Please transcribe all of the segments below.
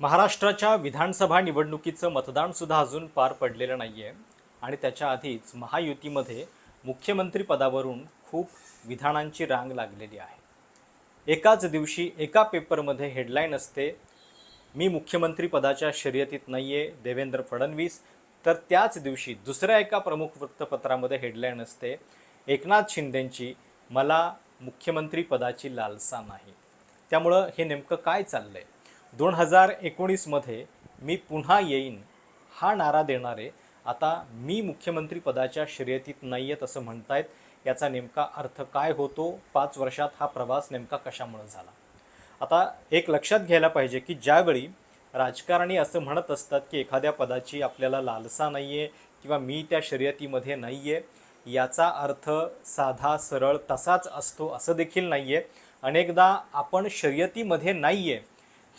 महाराष्ट्राच्या विधानसभा निवडणुकीचं मतदान सुद्धा अजून पार पडलेलं नाही आहे आणि त्याच्या आधीच महायुतीमध्ये मुख्यमंत्री पदावरून खूप विधानांची रांग लागलेली आहे. एकाच दिवशी एका पेपरमध्ये हेडलाईन असते मी मुख्यमंत्री पदाच्या शर्यतीत नाही आहे देवेंद्र फडणवीस. तर त्याच दिवशी दुसऱ्या एका प्रमुख वृत्तपत्रामध्ये हेडलाईन असते एकनाथ शिंदेंची मला मुख्यमंत्री पदाची लालसा नाही. त्यामुळं हे नेमकं काय चाललं आहे दोन हजार एकोणीसमध्ये मी पुन्हा येईन हा नारा देणारे आता मी मुख्यमंत्री पदाच्या शर्यतीत नाही आहेत असं म्हणतायत याचा नेमका अर्थ काय होतो? पाच वर्षात हा प्रवास नेमका कशामुळे झाला? आता एक लक्षात घ्यायला पाहिजे की ज्यावेळी राजकारणी असं म्हणत असतात की एखाद्या पदाची आपल्याला लालसा नाही आहे किंवा मी त्या शर्यतीमध्ये नाही आहे याचा अर्थ साधा सरळ तसाच असतो असं देखील नाही आहे अनेकदा आपण शर्यतीमध्ये नाही आहे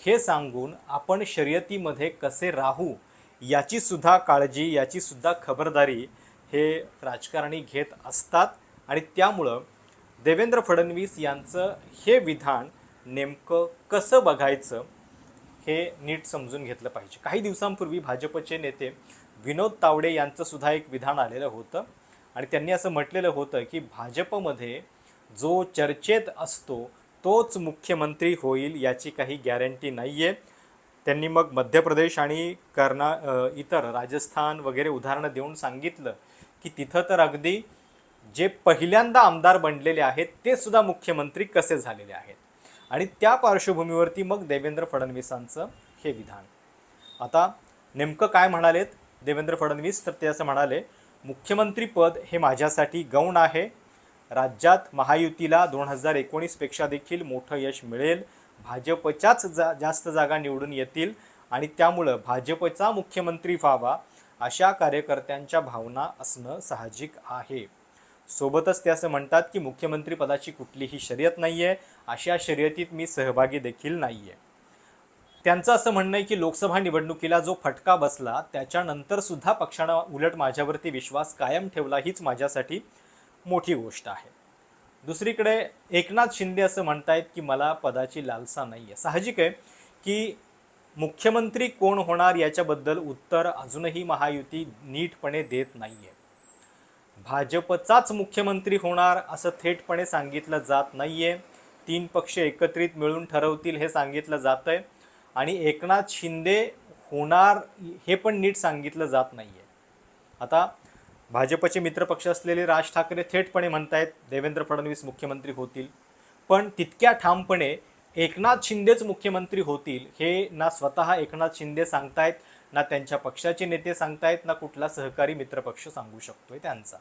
हे सांगून आपण शर्यतीमध्ये कसे राहू याची सुद्धा काळजी याची सुद्धा खबरदारी हे राजकारणी घेत असतात. आणि त्यामुळं देवेंद्र फडणवीस यांचं हे विधान नेमकं कसं बघायचं हे नीट समजून घेतलं पाहिजे. काही दिवसांपूर्वी भाजपचे नेते विनोद तावडे यांचं सुद्धा एक विधान आलेलं होतं. आणि त्यांनी असं म्हटलेलं होतं की भाजपमध्ये जो चर्चेत असतो तोच मुख्यमंत्री होईल याची काही गॅरंटी नाही आहे त्यांनी मग मध्य प्रदेश आणि कर्ना इतर राजस्थान वगैरे उदाहरणं देऊन सांगितलं की तिथं तर अगदी जे पहिल्यांदा आमदार बनलेले आहेत ते सुद्धा मुख्यमंत्री कसे झालेले आहेत? आणि त्या पार्श्वभूमीवरती मग देवेंद्र फडणवीसांचं हे विधान. आता नेमकं काय म्हणालेत देवेंद्र फडणवीस? तर ते असं म्हणाले मुख्यमंत्रीपद हे माझ्यासाठी गौण आहे. राज्यात महायुतीला दोन हजार एकोणीसपेक्षा देखील मोठं यश मिळेल. भाजपच्याच जा जास्त जागा निवडून येतील आणि त्यामुळं भाजपचा मुख्यमंत्री व्हावा अशा कार्यकर्त्यांच्या भावना असणं साहजिक आहे. सोबतच ते असं म्हणतात की मुख्यमंत्री पदाची कुठलीही शर्यत नाही आहे अशा शर्यतीत मी सहभागी देखील नाही आहे त्यांचं असं म्हणणं आहे की लोकसभा निवडणुकीला जो फटका बसला त्याच्यानंतरसुद्धा पक्षानं उलट माझ्यावरती विश्वास कायम ठेवला हीच माझ्यासाठी मोठी गोष्ट आहे. दुसरीकडे एकनाथ शिंदे असं म्हणतायत की मला पदाची लालसा नाही आहे साहजिक आहे की मुख्यमंत्री कोण होणार याच्याबद्दल उत्तर अजूनही महायुती नीटपणे देत नाही आहे भाजपचाच मुख्यमंत्री होणार असं थेटपणे सांगितलं जात नाही आहे तीन पक्ष एकत्रित मिळून ठरवतील हे सांगितलं जात आहे आणि एकनाथ शिंदे होणार हे पण नीट सांगितलं जात नाही आहे आता भाजपचे मित्रपक्ष असलेले राज ठाकरे थेटपणे म्हणतायत देवेंद्र फडणवीस मुख्यमंत्री होतील. पण तितक्या ठामपणे एकनाथ शिंदेच मुख्यमंत्री होतील हे ना स्वतः एकनाथ शिंदे सांगतायत ना त्यांच्या पक्षाचे नेते सांगतायत ना कुठला सहकारी मित्रपक्ष सांगू शकतोय त्यांचा.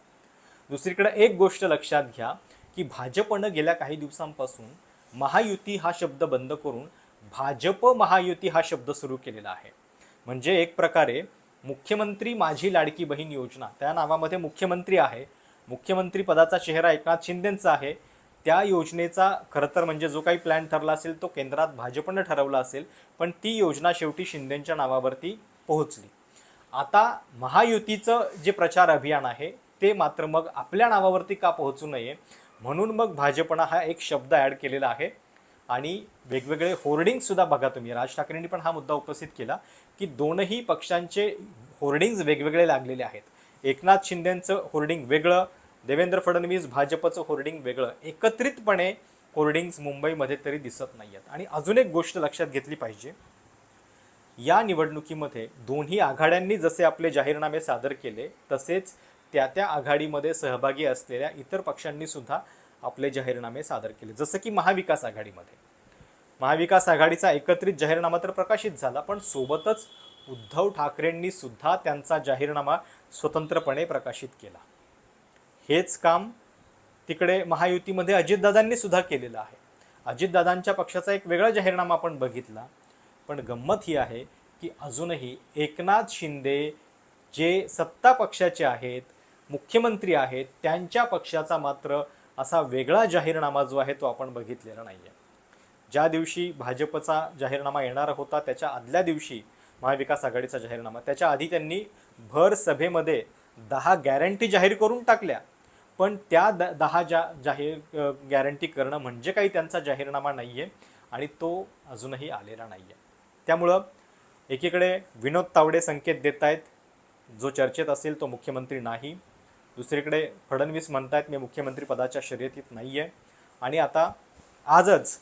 दुसरीकडे एक गोष्ट लक्षात घ्या की भाजपनं गेल्या काही दिवसांपासून महायुती हा शब्द बंद करून भाजप महायुती हा शब्द सुरू केलेला आहे. म्हणजे एक प्रकारे मुख्यमंत्री माझी लाडकी बहीण योजना. त्या नावामध्ये मुख्यमंत्री आहे. मुख्यमंत्री पदाचा चेहरा एकनाथ शिंदेंचा आहे. त्या योजनेचा खरं तर म्हणजे जो काही प्लॅन ठरला असेल तो केंद्रात भाजपनं ठरवला असेल पण ती योजना शेवटी शिंदेंच्या नावावरती पोहोचली. आता महायुतीचं जे प्रचार अभियान आहे ते मात्र मग आपल्या नावावरती का पोहोचू नये? म्हणून मग भाजपनं हा एक शब्द ॲड केलेला आहे. आणि वेगवेगळे होर्डिंगसुद्धा बघा तुम्ही. राज ठाकरेंनी पण हा मुद्दा उपस्थित केला की दोनही पक्षांचे होर्डिंग्ज वेगवेगळे लागलेले आहेत. एकनाथ शिंदेंचं होर्डिंग वेगळं देवेंद्र फडणवीस भाजपचं होर्डिंग वेगळं. एकत्रितपणे होर्डिंग्ज मुंबईमध्ये तरी दिसत नाही आहेत आणि अजून एक गोष्ट लक्षात घेतली पाहिजे. या निवडणुकीमध्ये दोन्ही आघाड्यांनी जसे आपले जाहीरनामे सादर केले तसेच त्या त्या आघाडीमध्ये सहभागी असलेल्या इतर पक्षांनी सुद्धा आपले जाहीरनामे सादर केले. जसं की महाविकास आघाडीमध्ये. महाविकास आघाडीचा एकत्रित जाहीरनामा तर प्रकाशित झाला पण सोबतच उद्धव ठाकरेंनी सुद्धा त्यांचा जाहीरनामा स्वतंत्रपणे प्रकाशित केला. हेच काम तिकडे महायुतीमध्ये अजितदादांनी सुद्धा केलेलं आहे. अजितदादांच्या पक्षाचा एक वेगळा जाहीरनामा आपण बघितला पण गंमत ही आहे की अजूनही एकनाथ शिंदे जे सत्ता पक्षाचे आहेत मुख्यमंत्री आहेत त्यांच्या पक्षाचा मात्र असा वेगळा जाहीरनामा जो आहे तो आपण बघितलेला नाही आहे ज्या दिवशी भाजपचा जाहीरनामा येणार होता त्याच्या आदल्या दिवशी महाविकास आघाडीचा जाहीरनामा. त्याच्या आधी त्यांनी भर सभेमध्ये दहा गॅरंटी जाहीर करून टाकल्या. पण त्या द दहा जा जाहीर गॅरंटी करणं म्हणजे काही त्यांचा जाहीरनामा नाही आहे आणि तो अजूनही आलेला नाही आहे त्यामुळं एकीकडे विनोद तावडे संकेत देत आहेत जो चर्चेत असेल तो मुख्यमंत्री नाही. दुसरीकडे फडणवीस म्हणतायत मी मुख्यमंत्री पदाच्या शर्यतीत नाही आहे आणि आता आजच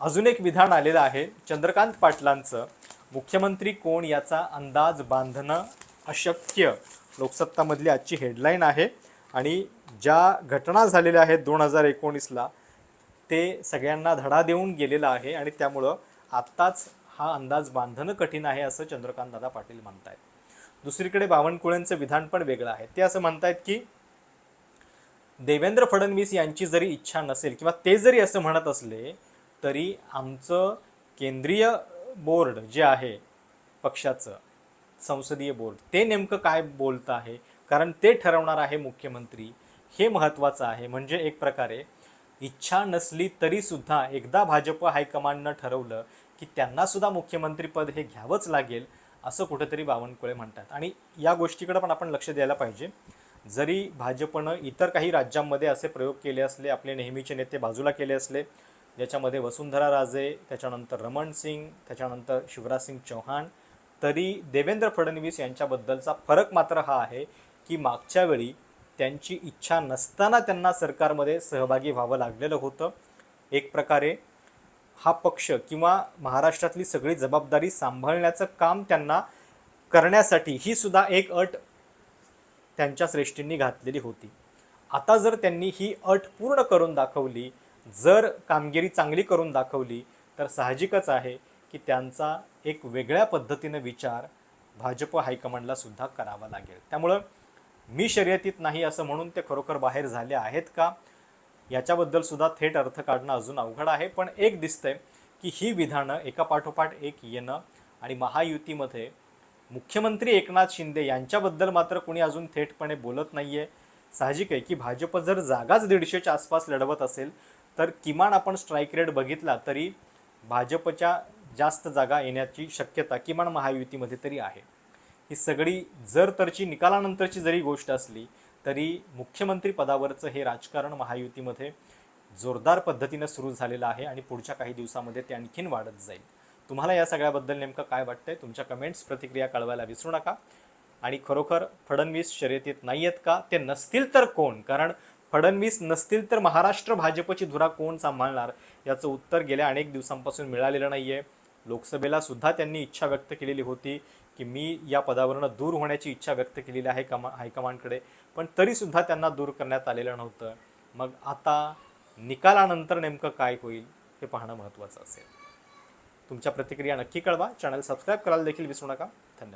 अजून एक विधान आलेलं आहे चंद्रकांत पाटलांचं. मुख्यमंत्री कोण याचा अंदाज बांधणं अशक्य? लोकसत्तामधली आजची हेडलाईन आहे आणि ज्या घटना झालेल्या आहेत दोन हजार एकोणीसला ते सगळ्यांना धडा देऊन गेलेलं आहे आणि त्यामुळं आत्ताच हा अंदाज बांधणं कठीण आहे असं चंद्रकांत दादा पाटील म्हणत आहेत दुसरीकडे बावनकुळेंचं विधान पण वेगळं आहे. ते असं म्हणतायत की देवेंद्र फडणवीस यांची जरी इच्छा नसेल किंवा ते जरी असं म्हणत असले तरी आमचं केंद्रीय बोर्ड जे आहे पक्षाचं संसदीय बोर्ड ते नेमकं काय बोलतं आहे? कारण ते ठरवणार आहे मुख्यमंत्री. हे महत्त्वाचं आहे. म्हणजे एक प्रकारे इच्छा नसली तरी सुद्धा एकदा भाजप हायकमांडनं ठरवलं की त्यांना सुद्धा मुख्यमंत्रीपद हे घ्यावंच लागेल. असं कुठेतरी बावनकुळे म्हणतात. आणि या गोष्टीकडे पण आपण लक्ष द्यायला पाहिजे. जरी भाजपनं इतर काही राज्यांमध्ये असे प्रयोग केले असले आपले नेहमीचे नेते बाजूला केले असले ज्याच्यामध्ये वसुंधरा राजे त्याच्यानंतर रमण सिंग त्याच्यानंतर शिवराज सिंग चौहान तरी देवेंद्र फडणवीस यांच्याबद्दलचा फरक मात्र हा आहे की मागच्या वेळी त्यांची इच्छा नसताना त्यांना सरकारमध्ये सहभागी व्हावं लागलेलं होतं. एक प्रकारे हा पक्ष किंवा महाराष्ट्रातली सगळी जबाबदारी सांभाळण्याचं काम त्यांना करण्यासाठी ही सुद्धा एक अट त्यांच्या श्रेष्ठींनी घातलेली होती. आता जर त्यांनी ही अट पूर्ण करून दाखवली जर कामगिरी चांगली करून दाखवली तर साहजिकच आहे की त्यांचा एक वेगळ्या पद्धतीनं विचार भाजप हायकमांडला सुद्धा करावा लागेल. त्यामुळं मी शर्यतीत नाही असं म्हणून ते खरोखर बाहेर झाले आहेत का? याच्याबद्दल सुद्धा थेट अर्थ काढणं अजून अवघड आहे. पण एक दिसतंय की ही विधानं एकापाठोपाठ एक येणं आणि महायुतीमध्ये मुख्यमंत्री एकनाथ शिंदे यांच्याबद्दल मात्र कोणी अजून थेटपणे बोलत नाही आहे साहजिक आहे की भाजप जर जागाच दीडशेच्या आसपास लढवत असेल तर किमान आपण स्ट्राईक रेट बघितला तरी भाजपच्या जास्त जागा येण्याची शक्यता किमान महायुतीमध्ये तरी आहे. ही सगळी जर तरची निकालानंतरची जरी गोष्ट असली तरी मुख्यमंत्री पदावरचं हे राजकारण महायुतीमध्ये जोरदार पद्धतीनं सुरू झालेलं आहे आणि पुढच्या काही दिवसामध्ये ते आणखीन वाढत जाईल. तुम्हाला या सगळ्याबद्दल नेमकं काय वाटतंय? तुमच्या कमेंट्स प्रतिक्रिया कळवायला विसरू नका. आणि खरोखर फडणवीस शर्यतीत नाही आहेत का? ते नसतील तर कोण? कारण फडणवीस नसतील तर महाराष्ट्र भाजपची धुरा कोण सांभाळणार? याचं उत्तर गेल्या अनेक दिवसांपासून मिळालेलं नाही आहे लोकसभेला सुद्धा त्यांनी इच्छा व्यक्त केलेली होती की मी या पदावरनं दूर होण्याची इच्छा व्यक्त केलेली आहे कमा हायकमांडकडे. पण तरीसुद्धा त्यांना दूर करण्यात आलेलं नव्हतं. मग आता निकालानंतर नेमकं काय होईल हे पाहणं महत्त्वाचं असेल. तुमच्या प्रतिक्रिया नक्की कळवा. चॅनल सबस्क्राईब करायला देखील विसरू नका. धन्यवाद.